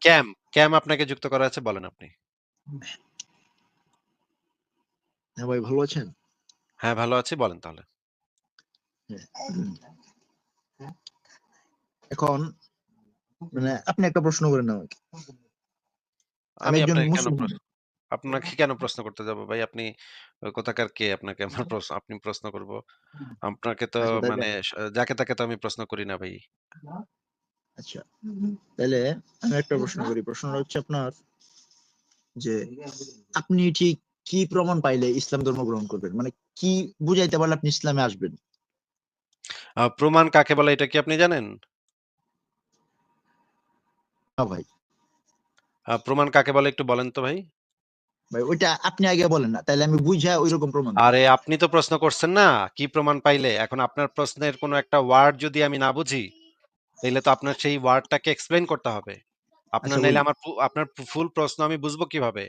ক্যাম, ক্যাম আপনাকে যুক্ত করা আছে বলেন আপনি। হ্যাঁ ভাই ভালো আছেন? হ্যাঁ, ভালো আছি বলেন তাহলে। এখন মানে আপনি একটা প্রশ্ন করেন আমাকে। আমি একজন আপনাকে কেন প্রশ্ন আপনাকে কেন প্রশ্ন করতে যাব ভাই? আপনি কোথাকার কে আপনাকে আমার প্রশ্ন আপনি প্রশ্ন করব? আপনাকে তো আচ্ছা মানে যাকে তাকে তো আমি প্রশ্ন করি না ভাই। আচ্ছা। তাইলে আমি একটা প্রশ্ন করি। প্রশ্নটা হচ্ছে আপনার যে আপনি ঠিক কি প্রমাণ পাইলে ইসলাম ধর্ম গ্রহণ করবেন? মানে কি বুঝাইতে পারলে আপনি ইসলামে আসবেন? প্রমাণ কাকে বলে এটা কি আপনি জানেন? না ভাই। প্রমাণ কাকে বলে একটু বলেন তো ভাই? ভাই ওইটা আপনি আগে বলেন না। তাইলে আমি বুঝা ঐরকম প্রমাণ আরে আপনি তো প্রশ্ন করছেন না, কি প্রমাণ পাইলে? এখন আপনার প্রশ্নের কোনো একটা ওয়ার্ড যদি আমি না বুঝি, তাইলে তো আপনার সেই ওয়ার্ডটাকে এক্সপ্লেইন করতে হবে। আপনার আচ্ছা নাইলে বলুন। আমার আপনার ফুল প্রশ্ন আমি বুঝব কীভাবে?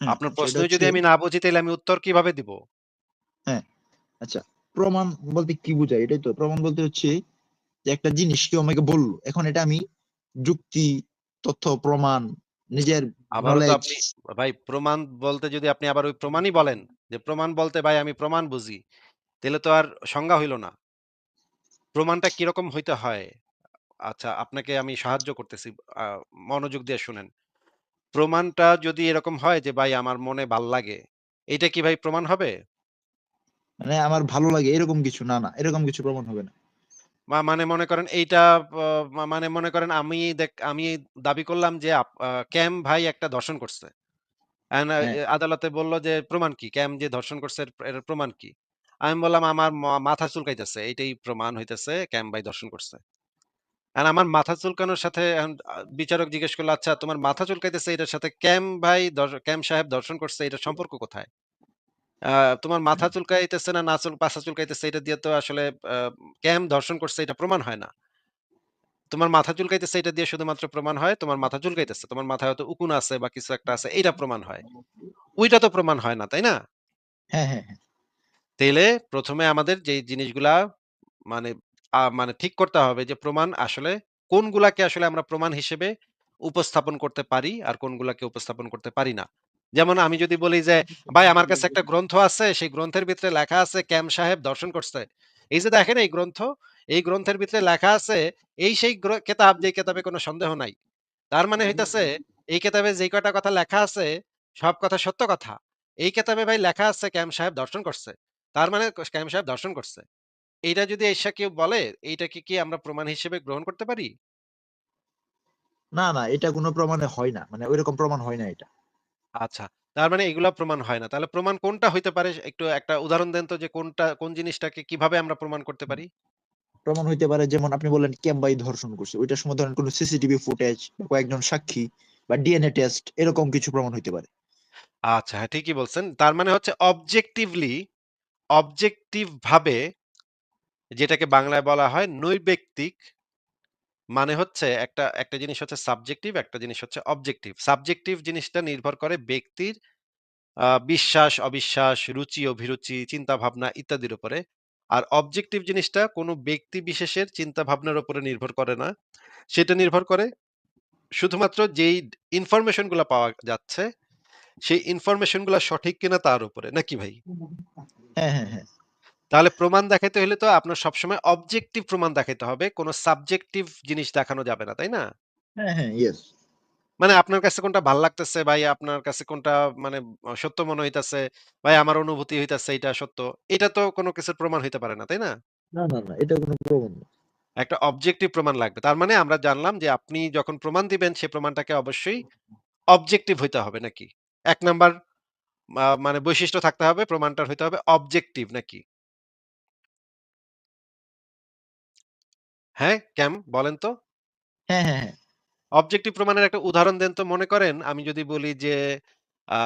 হ্যাঁ, আপনার আচ্ছা এটা যদি হচ্ছে আমি না বুঝি তাইলে আমি উত্তর কীভাবে দিব? হ্যাঁ, আচ্ছা প্রমাণ বলতে কি বুঝায় এটাই তো? প্রমাণ বলতে হচ্ছে যে একটা জিনিস কেউ আমাকে বলল। এখন এটা আমি যুক্তি, তথ্য, প্রমাণ, নিজের আবারও তো নলেজ আপনি ভাই প্রমাণ বলতে যদি আপনি আবার ওই প্রমাণই বলেন, যে প্রমাণ বলতে ভাই আমি প্রমাণ বুঝি, তাহলে তো আর সংজ্ঞা হইল না। প্রমাণটা কীরকম হইতে হয়? আচ্ছা আপনাকে আমি সাহায্য করতেছি। আ মনোযোগ দিয়ে শুনেন। প্রমাণটা যদি এরকম হয় যে ভাই আমার মনে ভালো লাগে, এইটা কি ভাই প্রমাণ হবে? মানে আমার ভালো লাগে এরকম কিছু না, না। এরকম কিছু প্রমাণ হবে না। মা মানে মনে করেন এইটা মা মানে মনে করেন আমি দেখ আমি দাবি করলাম যে আপ আ ক্যাম ভাই একটা ধর্ষণ করছে। আ হ্যাঁ। আদালতে বলল যে প্রমাণ কি? ক্যাম যে ধর্ষণ করছে এর এর প্রমাণ কি? আমি বললাম আমার ম মাথা চুলকাইতেছে। এইটাই প্রমাণ হইতেছে ক্যাম ভাই ধর্ষণ করছে। অ্যান্ড আমার মাথা চুলকানোর সাথে এখন বিচারক জিজ্ঞেস করল, "আচ্ছা তোমার মাথা চুলকাইতেছে এটার সাথে ক্যাম ভাই ক্যাম সাহেব ধর্ষণ করছে এটার সম্পর্ক কোথায়?" তোমার মাথা। চুলকাইতেছে না, না চুল পাছা চুলকাইতেছে এটা দিয়ে তো আসলে ক্যাম ধর্ষণ করছে এটা প্রমাণ হয় না। তোমার মাথা চুলকাইতেছে এটা দিয়ে শুধুমাত্র প্রমাণ হয় তোমার মাথা চুলকাইতেছে। তোমার মাথায় হয়তো উকুন আছে বা কিছু একটা আছে এইটা প্রমাণ হয়। ওইটা তো প্রমাণ হয় না, তাই না? হ্যাঁ, হ্যাঁ, হ্যাঁ। তাইলে ১ম এ আমাদের যেই জিনিসগুলা মানে আ মানে ঠিক করতে হবে যে প্রমাণ আসলে কোনগুলাকে আসলে আমরা প্রমাণ হিসেবে উপস্থাপন করতে পারি আর কোনগুলাকে উপস্থাপন করতে পারি না। যেমন আমি যদি বলি যে, "ভাই আমার কাছে একটা গ্রন্থ আছে, সেই গ্রন্থের ভিতরে লেখা আছে ক্যাম সাহেব ধর্ষণ করছে। এই যে দেখেন এই গ্রন্থ, এই গ্রন্থের ভিতরে লেখা আছে এই সেই গ্র কেতাব যেই কেতাবে কোনো সন্দেহ নাই।" তার মানে হইতাছে এই কেতাবে যেই কয়টা কথা লেখা আছে সব কথা সত্য কথা। এই কেতাবে ভাই লেখা আছে ক্যাম সাহেব ধর্ষণ করছে। তার মানে ক্যাম সাহেব ধর্ষণ করছে। এইটা যদি আইসা কেউ বলে, এইটাকে কি আমরা প্রমাণ হিসেবে গ্রহণ করতে পারি? না, না এটা কোন প্রমাণে হয় না। মানে ঐরকম প্রমাণ হয় না এটা। আচ্ছা। তার মানে এগুলা প্রমাণ হয় না। তাহলে প্রমাণ কোনটা হইতে পারে? একটু একটা উদাহরণ দেন তো যে কোনটা কোন জিনিসটাকে কীভাবে আমরা প্রমাণ করতে পারি? প্রমাণ হইতে পারে যেমন আপনি বললেন ক্যাম ভাই ধর্ষণ করছে। ওইটার সময় ধরেন কোন সিসিটিভি ফুটেজ বা কয়েকজন সাক্ষী বা ডিএনএ টেস্ট এরকম কিছু প্রমাণ হইতে পারে। আচ্ছা, হ্যাঁ ঠিকই বলছেন। তার মানে হচ্ছে অবজেক্টিভলি অবজেক্টিভ ভাবে যেটাকে বাংলায় বলা হয় নৈর্ব্যক্তিক মানে হচ্ছে একটা একটা জিনিস হচ্ছে সাবজেক্টিভ, একটা জিনিস হচ্ছে অবজেক্টিভ। সাবজেক্টিভ জিনিসটা নির্ভর করে ব্যক্তির বিশ্বাস, অবিশ্বাস, রুচি, অভিরুচি, চিন্তা ভাবনা ইত্যাদির উপরে। আর অবজেক্টিভ জিনিসটা কোনো ব্যক্তি বিশেষের চিন্তাভাবনার উপরে নির্ভর করে না। সেটা নির্ভর করে শুধুমাত্র যেই ইনফরমেশনগুলা পাওয়া যাচ্ছে, সেই ইনফরমেশনগুলা সঠিক কিনা তার উপরে। নাকি ভাই? হ্যাঁ, হ্যাঁ, হ্যাঁ। তাহলে প্রমাণ দেখাইতে হইলে তো আপনার সবসময় অবজেক্টিভ প্রমাণ দেখাইতে হবে। কোন সাবজেক্টিভ জিনিস দেখানো যাবে না, তাই না? হ্যাঁ, হ্যাঁ, ইয়েস। মানে আপনার কাছে কোনটা ভালো লাগতেছে ভাই, আপনার কাছে কোনটা মানে সত্য মনে হইতাছে, ভাই আমার অনুভূতি হইতাছে এইটা সত্য। এটা তো কোন কিছুর প্রমাণ হইতে পারে না, তাই না? না, না, না এটা কোন প্রমাণ না। একটা অবজেক্টিভ প্রমাণ লাগবে। তার মানে আমরা জানলাম যে আপনি যখন প্রমাণ দিবেন সে প্রমাণটাকে অবশ্যই অবজেক্টিভ হইতে হবে নাকি? এক নাম্বার মানে বৈশিষ্ট্য থাকতে হবে প্রমাণটার হইতে হবে অবজেক্টিভ নাকি? হ্যাঁ, ক্যাম বলেন তো? হ্যাঁ, হ্যাঁ, হ্যাঁ। অবজেক্টিভ প্রমাণের একটা উদাহরণ দেন তো। মনে করেন আমি যদি বলি যে আ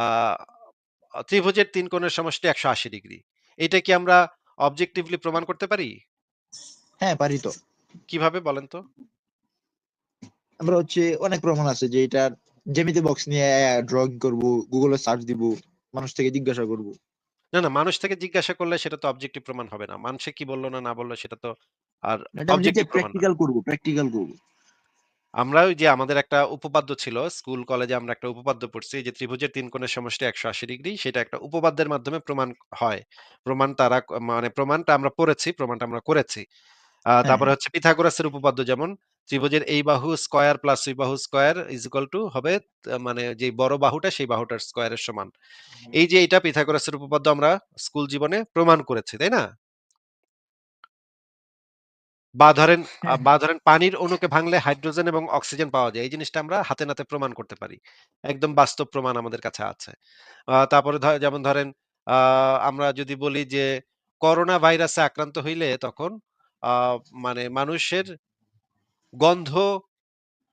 ত্রিভুজের ৩ কোণের সমষ্টি ১৮০ ডিগ্রি। এইটা কি আমরা অবজেক্টিভলি প্রমাণ করতে পারি? হ্যাঁ, পারি তো। কীভাবে বলেন তো? আমরা হচ্ছে অনেক প্রমাণ আছে যে এটার জ্যামিতি বক্স নিয়ে ড্রইং করব, Google এ সার্চ দিব, মানুষ থেকে জিজ্ঞাসা করব। না, না মানুষ থেকে জিজ্ঞাসা করলে সেটা তো অবজেক্টিভ প্রমাণ হবে না। মানুষে কি বলল না, না বলল সেটা তো আর অবজেক্টিভ প্র্যাকটিক্যাল করব, প্র্যাকটিক্যাল করব। আমরা ওই যে আমাদের একটা উপপাদ্য ছিল। স্কুল কলেজে আমরা একটা উপপাদ্য পড়ছি যে ত্রিভুজের ৩ কোণের সমষ্টি ১৮০ ডিগ্রি। সেটা একটা উপপাদ্যের মাধ্যমে প্রমাণ হয়। প্রমাণ তারা মানে প্রমাণটা আমরা পড়েছি, প্রমাণটা আমরা করেছি। হ্যাঁ, তারপরে হ্যাঁ। হচ্ছে পিথাগোরাসের উপপাদ্য যেমন ত্রিভুজের এই বাহু স্কয়ার প্লাস ওই বাহু স্কয়ার ইজ ইকুয়াল টু হবে মানে যে বড় বাহুটা সেই বাহুটার স্কয়ারের সমান। এই যে এটা পিথাগোরাসের উপপাদ্য আমরা স্কুল জীবনে প্রমাণ করেছি, তাই না? বা ধরেন আ হ্যাঁ, বা ধরেন পানির অণুকে ভাঙলে হাইড্রোজেন এবং অক্সিজেন পাওয়া যায়। এই জিনিসটা আমরা হাতে নাতে প্রমাণ করতে পারি। একদম বাস্তব প্রমাণ আমাদের কাছে আছে। আ তারপরে ধ যেমন ধরেন আ আমরা যদি বলি যে করোনা ভাইরাসে আক্রান্ত হইলে তখন আ মানে মানুষের গন্ধ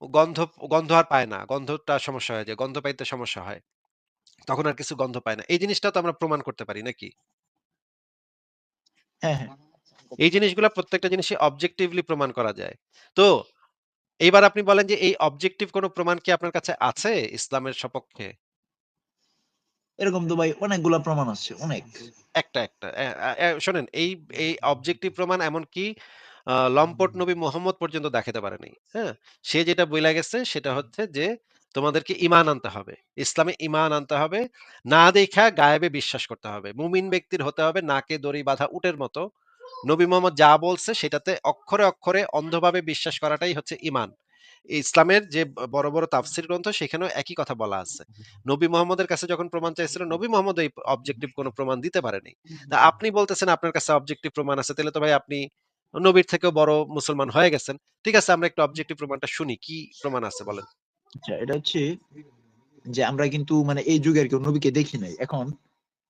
গন্ধ গন্ধ আর পায় না। গন্ধটা সমস্যা হয়ে যায়। গন্ধ পাইতে সমস্যা হয়। তখন আর কিছু গন্ধ পায় না। এই জিনিসটা তো আমরা প্রমাণ করতে পারি নাকি? হ্যাঁ, হ্যাঁ। এই জিনিসগুলা প্রত্যেকটা জিনিসই অবজেক্টিভলি প্রমাণ করা যায়। তো এইবার আপনি বলেন যে এই অবজেক্টিভ কোন প্রমাণ কি আপনার কাছে আছে ইসলামের সপক্ষে? এরকম তো ভাই অনেকগুলা প্রমাণ আছে, অনেক। একটা, একটা। শোনেন এই এই অবজেক্টিভ প্রমাণ এমনকি আ লম্পট নবী মোহাম্মদ পর্যন্ত দেখাতে পারে নাই। হ্যাঁ? সে যেটা বইলা গেছে সেটা হচ্ছে যে তোমাদেরকে ইমান আনতে হবে। ইসলামে ইমান আনতে হবে। না দেইখা গায়েবে বিশ্বাস করতে হবে। মুমিন ব্যক্তির হতে হবে নাকে দড়ি বাঁধা উটের মতো। নবী মোহাম্মদ যা বলছে সেটাতে অক্ষরে, অক্ষরে অন্ধভাবে বিশ্বাস করাটাই হচ্ছে ঈমান। ইসলামের যে বড়, বড় তাফসীর গ্রন্থ সেখানেও একই কথা বলা আছে। নবী মোহাম্মদের কাছে যখন প্রমাণ চাইছিল, নবী মোহাম্মদ এই অবজেক্টিভ কোন প্রমাণ দিতে পারেনি। তা আপনি বলতেছেন আপনার কাছে অবজেক্টিভ প্রমাণ আছে। তাইলে তো ভাই আপনি নবীর থেকেও বড় মুসলমান হয়ে গেছেন। ঠিক আছে আমরা একটু অবজেক্টিভ প্রমাণটা শুনি। কি প্রমাণ আছে বলেন? আচ্ছা এটা হচ্ছে যে আমরা কিন্তু মানে এই যুগের কেউ নবীকে দেখি নাই। এখন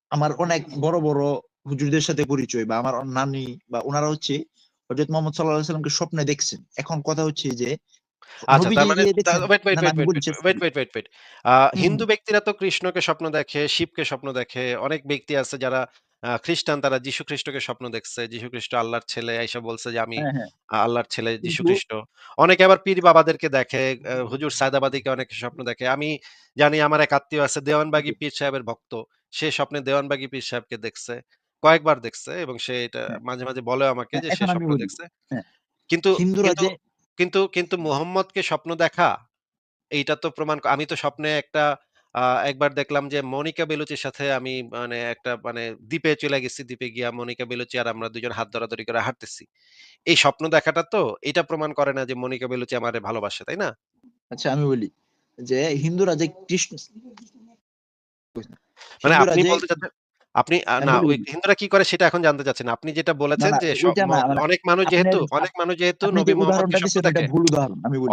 আমার অনেক বড়, বড় হুজুরদের সাথে পরিচয় বা আমার নানি বা উনারা হচ্ছে হযরত মুহাম্মদ সাল্লাল্লাহু আলাইহি সাল্লামকে স্বপ্নে দেখছেন। এখন কথা হচ্ছে যে আচ্ছা তার মানে হিন্দু ব্যক্তিরা তো কৃষ্ণকে স্বপ্ন দেখে, শিবকে স্বপ্ন দেখে। অনেক ব্যক্তি আছে যারা খ্রিস্টান তারা যীশু খ্রিস্টকে স্বপ্ন দেখছে। যীশু খ্রিস্ট আল্লাহর ছেলে আইসা বলছে যে আমি হ্যাঁ, হ্যাঁ। আল্লাহর ছেলে যীশু খ্রিস্ট। অনেকে আবার পীর বাবাদেরকে দেখে, হুজুর সায়দাবাদীকে অনেকে স্বপ্ন দেখে। আমি জানি আমার এক আত্মীয় আছে দেওয়ানবাগী পীর সাহেবের ভক্ত। সে স্বপ্নে দেওয়ানবাগী পীর সাহেবকে দেখছে। কয়েকবার দেখছে এবং সে এটা হ্যাঁ, মাঝে, মাঝে বলে আমাকে হ্যাঁ, যে সে স্বপ্ন দেখছে। হ্যাঁ, কিন্তু হিন্দুরা কিন্তু যে কিন্তু কিন্তু মুহাম্মদকে স্বপ্ন দেখা এইটা তো প্রমাণ আমি তো স্বপ্নে একটা একবার দেখলাম যে মনিকা বেলুচির সাথে আমি মানে একটা মানে দ্বীপে চলে গেছি। দ্বীপে গিয়া মনিকা বেলুচি আর আমরা ২ জন হাত ধরাধরি করে হাঁটতেছি। এই স্বপ্ন দেখাটা তো এটা প্রমাণ করে না যে মনিকা বেলুচি আমারে ভালোবাসে, তাই না? আচ্ছা আমি বলি যে হিন্দুরা যে কৃষ্ণ মানে আপনি বলতে চাচ্ছেন আপনি না ওই হিন্দুরা কি করে সেটা এখন জানতে চাচ্ছেন। আপনি যেটা বলেছেন যে অনেক মানুষ যেহেতু অনেক মানুষ যেহেতু নবী মোহাম্মদকে স্বপ্ন দেখে।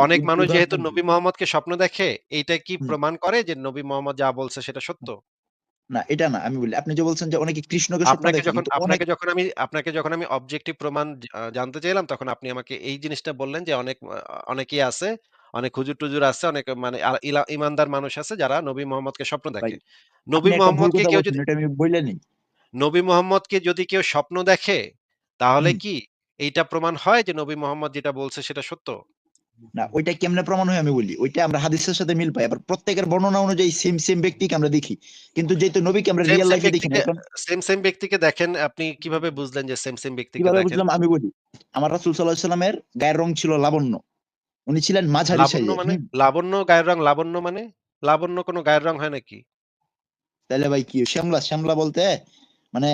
অনেক মানুষ যেহেতু। নবী মোহাম্মদকে স্বপ্ন দেখে, এইটা কি প্রমাণ করে যে নবী মোহাম্মদ যা বলছে সেটা সত্য? না এটা না আমি বলি। আপনি যে বলছেন যে অনেকে কৃষ্ণকে আপনাকে যখন আপনাকে যখন আমি আপনাকে যখন আমি অবজেক্টিভ প্রমাণ জানতে চাইলাম, তখন আপনি আমাকে এই জিনিসটা বললেন যে অনেক অনেকেই আছে, অনেক হুজুর-টুজুর আছে, অনেক মানে ঈমানদার মানুষ আছে যারা নবী মোহাম্মদকে স্বপ্ন দেখে। নবী মোহাম্মদকে কেউ যদি নবী মোহাম্মদকে যদি কেউ স্বপ্ন দেখে, তাহলে কি এইটা প্রমাণ হয় যে নবী মোহাম্মদ যেটা বলছে সেটা সত্য? না ওইটা কেমনে প্রমাণ হয় আমি বলি। ওইটা আমরা হাদিসের সাথে মিল পাই। আবার প্রত্যেকের বর্ণনা অনুযায়ী সেম, সেম ব্যক্তিকে আমরা দেখি। কিন্তু যেহেতু নবীকে আমরা রিয়াল লাইফ দেখি না সেম, সেম ব্যক্তিকে দেখেন আপনি কীভাবে বুঝলেন যে সেম, সেম ব্যক্তিকে দেখেন? বুঝলাম আমি বলি। আমার রাসূল সাল্লাল্লাহু আলাইহি সাল্লামের গায়ের রং ছিল লাবণ্য। উনি ছিলেন মাঝারি লাবণ্য সাইজের। মানে? লাবণ্য গায়ের রং লাবণ্য মানে? লাবণ্য কোনো গায়ের রং হয় নাকি? তাহলে ভাই কি শ্যামলা, শ্যামলা বলতে মানে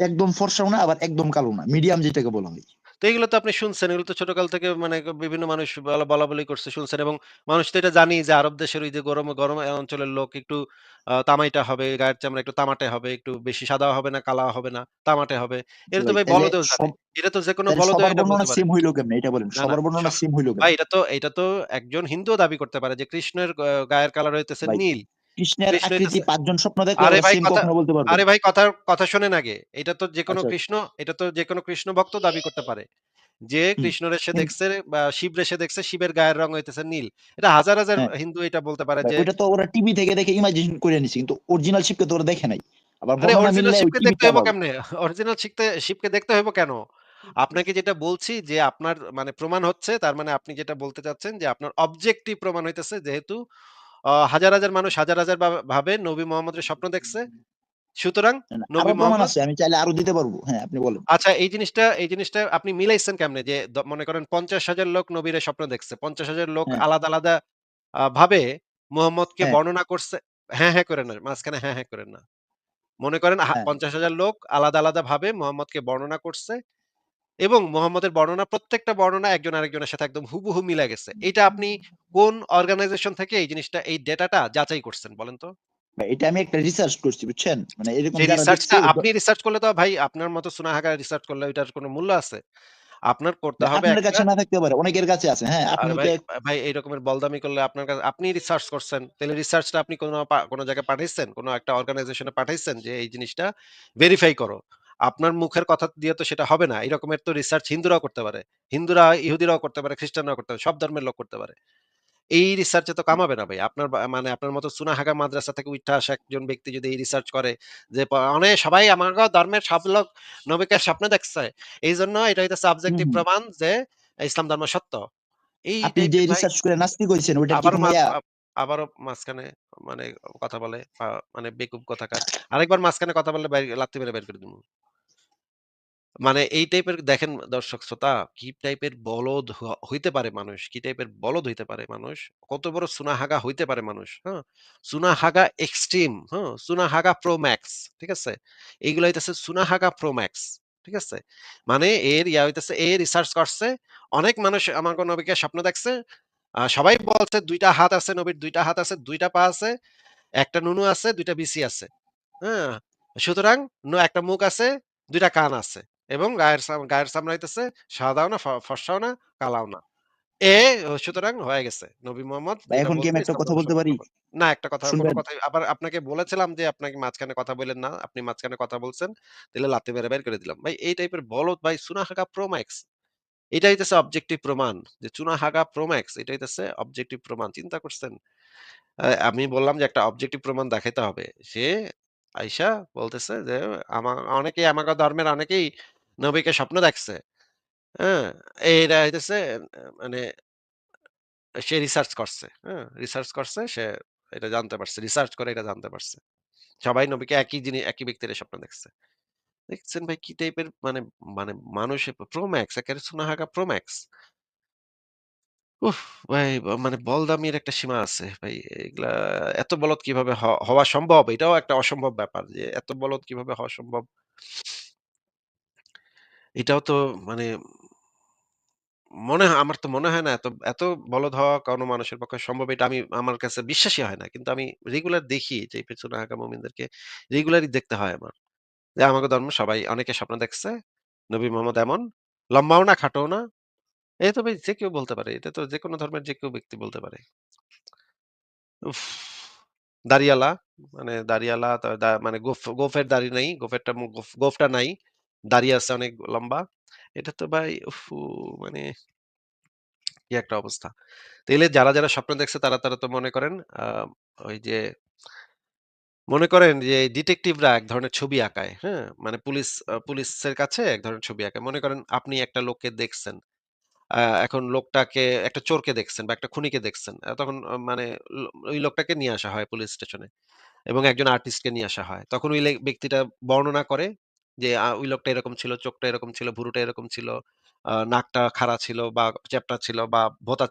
একদম ফর্সাও না আবার একদম কালো না। মিডিয়াম যেটাকে বলা হয়। তো এগুলো তো আপনি শুনছেন। এগুলো তো ছোটকাল থেকে মানে বিভিন্ন মানুষ বলা বলা-বলি করছে শুনছেন এবং মানুষ তো এটা জানি যে আরব দেশের ওই যে গরম, গরম অঞ্চলের লোক একটু তামাইটা হবে, গায়ের চামড়া একটু তামাটে হবে, একটু বেশি সাদা হবে না, কালাও হবে না, তামাটে হবে। এটা তো ভাই বলদেও জানে। এটা তো যেকোনো তাইলে বলদও এটা বলতে পারে। সেম হইল কেমনে এটা বলেন। সবার বর্ণনা সেম হইল ভাই এটা তো এটা তো একজন হিন্দুও দাবি করতে পারে যে কৃষ্ণের গায়ের কালার হইতেছে নীল। কৃষ্ণের আকৃতি হইতেছে ৫ জন স্বপ্ন দেখলে আরে ভাই কথা বলতে পারবে আরে ভাই কথা কথা শোনেন আগে। এটা তো যেকোনো আচ্ছা কৃষ্ণ এটা তো যেকোনো কৃষ্ণ ভক্ত দাবি করতে পারে। যে। কৃষ্ণরে সে কিন দেখছে বা শিবরে সে দেখছে, শিবের গায়ের রং হইতেছে নীল। এটা হাজার, হাজার হ্যাঁ, হিন্দু এটা বলতে পারে যে, ওইটা তো ওরা টিভি থেকে দেখে ইমাজিনেশন করে নিছে। কিন্তু অরিজিনাল শিপকে তো ওরা দেখে নাই। আবার অরিজিনাল শিবকে দেখতে হইব কেমনে? অরিজিনাল শিখতে শিবকে দেখতে হইব কেন? আপনাকে যেটা বলছি যে আপনার মানে প্রমাণ হচ্ছে তার মানে আপনি যেটা বলতে চাচ্ছেন যে আপনার অবজেক্টিভ প্রমাণ হইতেছে যেহেতু হাজার, হাজার মানুষ হাজার, হাজার ভাবে নবী মোহাম্মদের স্বপ্ন দেখছে। সুতরাং নবী মোহাম্মদ আছে আমি চাইলে আরও দিতে পারব হ্যাঁ আপনি বলেন আচ্ছা এই জিনিসটা এই জিনিসটা আপনি মিলাইছেন কেমনে? যে মনে করেন ৫০,০০০ লোক নবীরে স্বপ্ন দেখছে। ৫০,০০০ লোক হ্যাঁ আলাদা, আলাদা ভাবে মুহাম্মদকে হ্যাঁ বর্ণনা করছে হ্যাঁ, হ্যাঁ করেন না। মাঝখানে হ্যাঁ, হ্যাঁ করেন না। মনে করেন হ্যাঁ ৫০,০০০ লোক আলাদা, আলাদা ভাবে মোহাম্মদকে বর্ণনা করছে এবং মুহাম্মদের বর্ণনা প্রত্যেকটা বর্ণনা একজন আরেকজনের সাথে একদম হুবহু মিলে গেছে। এটা আপনি কোন অর্গানাইজেশন থেকে এই জিনিসটা এই ডেটাটা যাচাই করছেন বলেন তো? এটা আমি একটা রিসার্চ করছি বুঝছেন মানে এরকম রিসার্চটা আপনি রিসার্চ করলে তো ভাই আপনার মতো সুনাহাগা রিসার্চ করলে ওইটার কোনো মূল্য আছে? আপনার করতে হবে আপনার কাছে না থাকতে পারে অনেকের কাছে আছে হ্যাঁ আপনি ভাই, এই রকমের বলদামি করলে আপনার কাছে আপনি রিসার্চ করছেন। তাহলে রিসার্চটা আপনি কোন কোন জায়গায় পাঠাইছেন? কোন একটা অর্গানাইজেশনে পাঠাইছেন যে এই জিনিসটা ভেরিফাই করো। আপনার মুখের কথা দিয়ে তো সেটা হবে না। এই রকমের তো রিসার্চ হিন্দুরাও করতে পারে। হিন্দুরা, ইহুদিরাও করতে পারে, খ্রিস্টানরাও করতে পারে। সব ধর্মের লোক করতে পারে। এই রিসার্চে তো কামাবে না ভাই। আপনার মানে আপনার মতো সুনাহাগা মাদ্রাসা থেকে উইঠা আসা একজন ব্যক্তি যদি এই রিসার্চ করে যে প অনে সবাই আমাগো ধর্মের সব লোক নবীকে স্বপ্নে দেখছে। এইজন্য এটা হইতেছে হুম, অবজেক্টিভ হুম। প্রমাণ যে ইসলাম ধর্ম সত্য। এই আপনি যে রিসার্চ করে নাস্তিক হইছেন ওইটা কি আবারও মাঝখানে মানে কথা বলে মানে বেকুব কোথাকার। আরেকবার মাঝখানে কথা বললে লাত্তি মেরে বের করে দিমু। মানে এই টাইপের দেখেন দর্শক শ্রোতা কি টাইপের বলদ হইতে পারে মানুষ, কি টাইপের বলদ হইতে পারে মানুষ, কত বড় সুনাহাগা হইতে পারে মানুষ, হ্যাঁ? সুনাহাগা এক্সট্রিম, হ্যাঁ? সুনাহাগা প্রো ম্যাক্স, ঠিক আছে? এইগুলা হইতেছে সুনাহাগা প্রো ম্যাক্স, ঠিক আছে? মানে এর ইয়া হইতেছে এ রিসার্চ করছে, অনেক মানুষ আমাগো নবীকে স্বপ্ন দেখছে। আ সবাই বলছে ২ টা হাত আছে, নবীর ২ টা হাত আছে, ২ টা পা আছে, ১ টা নুনু আছে, ২ টা বিসি আছে। হ্যাঁ? সুতরাং ন একটা মুখ আছে, ২ টা কান আছে এবং গায়ের গায়ের চামড়া হইতেছে সাদাও না, ফর্সাও না, কালাও না। এ সুতরাং হয়ে গেছে। নবী মোহাম্মদ এখন কি আমি একটা কথা বলতে পারি। না একটা কথা শুনবেন আবার আপনাকে বলেছিলাম যে আপনাকে মাঝখানে কথা বইলেন না। আপনি মাঝখানে কথা বলছেন। তাইলে লাত্তি মেরে বের করে দিলাম। ভাই এই টাইপের বলদ ভাই সুনাহাগা প্রো ম্যাক্স। এটা হইতেছে অবজেক্টিভ প্রমাণ। যে চুনাহাগা প্রো ম্যাক্স এটা হইতেছে অবজেক্টিভ প্রমাণ। চিন্তা করছেন? আমি বললাম যে একটা অবজেক্টিভ প্রমাণ দেখাইতে হবে। সে আইসা বলতেছে যে আমা অনেকেই আমাগো ধর্মের অনেকেই নবীকে স্বপ্ন দেখছে। হ্যাঁ? মানে সে রিসার্চ করছে। হ্যাঁ? রিসার্চ করছে, সে এটা জানতে পারছে। রিসার্চ করে এটা জানতে পারছে। সবাই নবীকে একই জিনি, একই ব্যক্তির স্বপ্ন দেখছে। দেখছেন ভাই কি টাইপের মানে মানে মানুষ প্রো ম্যাক্স একেবারে সুনাহাগা প্রো উফ! ভাই মানে বলদামির একটা সীমা আছে ভাই। এগুলা এত বলদ কীভাবে হওয়া সম্ভব? এটাও একটা অসম্ভব ব্যাপার যে, এত বলদ কীভাবে হওয়া সম্ভব? এটাও তো মানে মনে হয় আমার তো মনে হয় না এত এত বলদ হওয়া কোনো মানুষের পক্ষে সম্ভব এটা আমি আমার কাছে বিশ্বাসই হয় না। কিন্তু আমি রেগুলার দেখি যে পেছনে হাঁকা মুমিনদেরকে রেগুলারই দেখতে হয় আমার। যে আমাকে ধর্ম সবাই অনেকে স্বপ্ন দেখছে। নবী মোহাম্মদ এমন, লম্বাও না, খাটোও না। এটা তো ভাই যে কেউ বলতে পারে। এটা তো যেকোনো ধর্মের যে কেউ ব্যক্তি বলতে পারে। উফ! দাড়িওয়ালা, মানে দাড়িওয়ালা তা দা মানে গোঁফ গোঁফের দাড়ি নাই। গোঁফেরটা গোঁফটা নাই। দাড়ি আছে অনেক লম্বা। এটা তো ভাই মানে কি একটা অবস্থা। তাইলে যারা, যারা স্বপ্ন দেখছে তারা, তারা তো মনে করেন ওই যে মনে করেন যে ডিটেকটিভরা এক ধরনের ছবি আঁকায়, হ্যাঁ? মানে পুলিশ পুলিশের কাছে এক ধরনের ছবি আঁকায়। মনে করেন আপনি একটা লোককে দেখছেন। এখন লোকটাকে একটা চোরকে দেখছেন বা একটা খুনিকে দেখছেন। তখন মানে ওই লোকটাকে নিয়ে আসা হয় পুলিশ স্টেশনে এবং একজন আর্টিস্টকে নিয়ে আসা হয়। তখন ওই ব্যক্তিটা বর্ণনা করে যে ওই লোকটা এরকম ছিল, চোখটা এরকম ছিল, ভুরুটা এরকম ছিল, নাকটা খাড়া ছিল বা চ্যাপ্টা ছিল বা ভোঁতা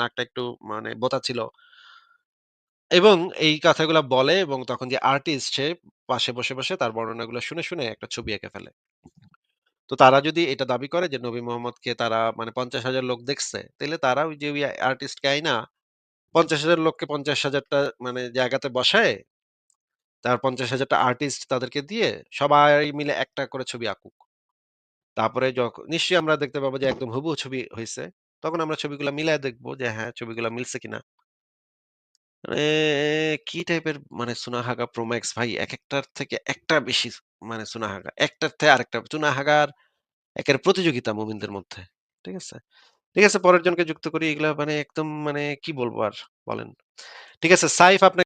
নাকটা একটু মানে বোঁতা ছিল। এবং এই কথাগুলা বলে এবং তখন যে আর্টিস্ট সে পাশে বসে, বসে তার বর্ণনাগুলো শুনে, শুনে একটা ছবি এঁকে ফেলে। তো তারা যদি এটা দাবি করে যে নবী মোহাম্মদকে তারা মানে ৫০,০০০ লোক দেখছে, তাহলে তারা ওই যে ওই আর্টিস্টকে আইনা ৫০,০০০ লোককে পঞ্চাশ হাজারটা মানে জায়গাতে বসায়, তার ৫০,০০০ টা আর্টিস্ট তাদেরকে দিয়ে সবাই মিলে একটা করে ছবি আঁকুক। তারপরে যখ নিশ্চয়ই আমরা দেখতে পাবো যে একদম হুবহু ছবি হইছে। তখন আমরা ছবিগুলা মিলায় দেখব যে হ্যাঁ, ছবিগুলা মিলছে কিনা। মানে কি টাইপের মানে সুনাহাগা প্রো ম্যাক্স ভাই একেকটার থেকে একটা বেশি মানে সুনাহাগা। একটার থেকে আরেকটা সুনাহাগার একের প্রতিযোগিতা মুমিনদের মধ্যে। ঠিক আছে? ঠিক আছে পরের জনকে যুক্ত করি এগুলা মানে একদম মানে কি বলব আর বলেন। ঠিক আছে সাইফ আপনি